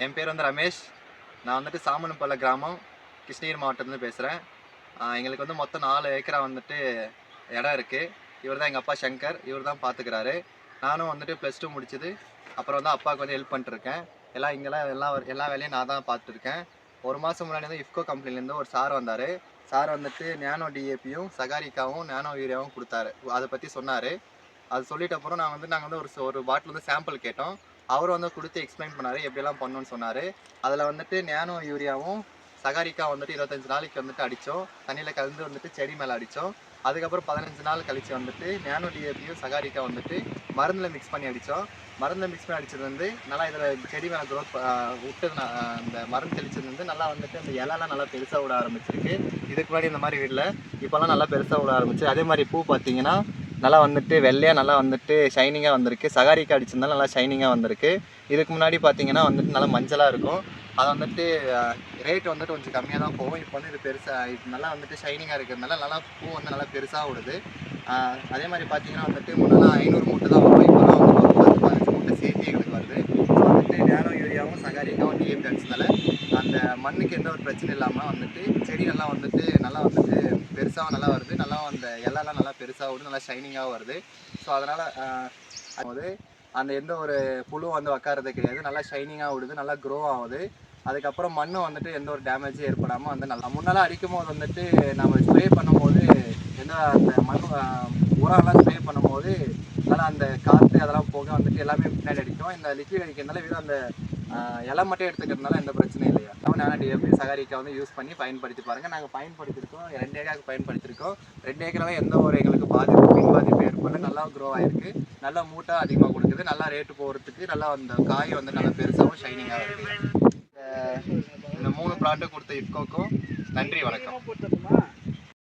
என் பேர் வந்து ரமேஷ். நான் வந்துட்டு சாமனப்பள்ள கிராமம் கிருஷ்ணகிரி மாவட்டத்துலேருந்து பேசுகிறேன் எங்களுக்கு வந்து மொத்தம் நாலு ஏக்கரா வந்துட்டு இடம் இருக்குது இவர் தான் எங்கள் அப்பா சங்கர். இவர் தான் பார்த்துக்கிறாரு நானும் வந்துட்டு ப்ளஸ் டூ முடிச்சது. அப்புறம் வந்து அப்பாவுக்கு வந்து ஹெல்ப் பண்ணிட்டுருக்கேன். எல்லாம் இங்கெல்லாம் எல்லா எல்லா வேலையும் நான் தான் பார்த்துருக்கேன் ஒரு மாதம் முன்னாடி வந்து இஃப்கோ கம்பெனிலேருந்து ஒரு சார் வந்தார். சார் வந்துட்டு நேனோ டிஏபியும் சகாரிக்காவும் நேனோ யூரியாவும் கொடுத்தாரு. அதை பற்றி சொன்னார். அது சொல்லிட்ட அப்புறம் நான் வந்து நாங்கள் வந்து ஒரு ஒரு பாட்டில் வந்து சாம்பிள் கேட்டோம். அவர் வந்து கொடுத்து எக்ஸ்பிளைன் பண்ணார் எப்படியெல்லாம் பண்ணணும்னு சொன்னார். அதில் வந்துட்டு நேனோ யூரியாவும் சகாரிக்கா வந்துட்டு இருபத்தஞ்சு நாளைக்கு வந்துட்டு அடித்தோம். தண்ணியில் கலந்து வந்துட்டு செடி மேலே அடித்தோம். அதுக்கப்புறம் பதினஞ்சு நாள் கழித்து வந்துட்டு நேனோ டிஏபியும் சகாரிக்கா வந்துட்டு மருந்தில் மிக்ஸ் பண்ணி அடித்தோம். மருந்தில் மிக்ஸ் பண்ணி அடித்தது வந்து நல்லா இதில் செடி மேலே க்ரோத் விட்டு அந்த மருந்து தெளிச்சது வந்து நல்லா வந்துட்டு அந்த இலைலாம் நல்லா பெருசாக விட ஆரம்பிச்சிருக்கு. இதுக்கு முன்னாடி இந்த மாதிரி வீட்டில் இப்போல்லாம் நல்லா பெருசாக விட ஆரம்பிச்சு அதே மாதிரி பூ பார்த்தீங்கன்னா நல்லா வந்துட்டு வெள்ளையாக நல்லா வந்துட்டு ஷைனிங்காக வந்திருக்கு. சகாரிக்கு அடிச்சிருந்தாலும் நல்லா ஷைனிங்காக வந்திருக்கு. இதுக்கு முன்னாடி பார்த்தீங்கன்னா வந்துட்டு நல்லா மஞ்சளாக இருக்கும். அது வந்துட்டு ரேட் வந்துட்டு கொஞ்சம் கம்மியாக தான் போகும். இப்போ வந்து இது பெருசாக இது நல்லா வந்துட்டு ஷைனிங்காக இருக்கிறதுனால நல்லா பூ வந்து நல்லா பெருசாக விடுது அதே மாதிரி பார்த்தீங்கன்னா வந்துட்டு முன்னெல்லாம் ஐநூறு மூட்டை தான் வரும். இப்போலாம் வந்து ஒரு பத்து பதினஞ்சு மூட்டை சேர்த்து எங்களுக்கு வருது. ஸோ வந்துட்டு நேனோ யூரியாவும் சகாரிக்காவும் டிஎம் அடிச்சதால அந்த மண்ணுக்கு எந்த ஒரு பிரச்சனை இல்லாமல் வந்துட்டு செடி நல்லா வந்துட்டு நல்லா வந்துட்டு பெருசாக நல்லா வருது. நல்லா அந்த எல்லாம் நல்லா பெருசாக வருது நல்லா ஷைனிங்காக வருது. ஸோ அதனால் போது அந்த எந்த ஒரு புழுவும் வந்து உக்காறது கிடையாது. நல்லா ஷைனிங்காக விடுது நல்லா க்ரோ ஆகுது அதுக்கப்புறம் மண்ணும் வந்துட்டு எந்த ஒரு டேமேஜும் ஏற்படாமல் வந்து நல்லா முன்னெல்லாம் அடிக்கும் போது வந்துட்டு நம்ம ஸ்ப்ரே பண்ணும்போது எந்த அந்த மண் உரம்லாம் ஸ்ப்ரே பண்ணும்போது நல்லா அந்த காற்று அதெல்லாம் போக வந்துட்டு எல்லாமே பின்னாடி அடிக்கும். இந்த லிக்விட் அடிக்கிறதுனால வீடு அந்த இலை மட்டும் எடுத்துக்கிறதுனால எந்த பிரச்சனையும் இல்லையா? அவன் நானே டிஎப்பி சகாரிக்கா வந்து யூஸ் பண்ணி பயன்படுத்தி பாருங்கள் நாங்கள் பயன்படுத்தியிருக்கோம் ரெண்டு ஏக்கருக்கு பயன்படுத்திருக்கோம். ரெண்டு ஏக்கரில் எந்த ஒரு எங்களுக்கு பாதிப்பு பின் பாதிப்பு ஏற்படல. நல்லா க்ரோ ஆயிருக்கு. நல்லா மூட்டை அதிகமாக கொடுக்குது. நல்லா ரேட்டு போகிறதுக்கு நல்லா அந்த காய் வந்து நல்லா பெருசாகவும் ஷைனிங்காக இருக்குது இந்த மூணு ப்ளாட்டும் கொடுத்த இஃப்கோக்கும் நன்றி வணக்கம்.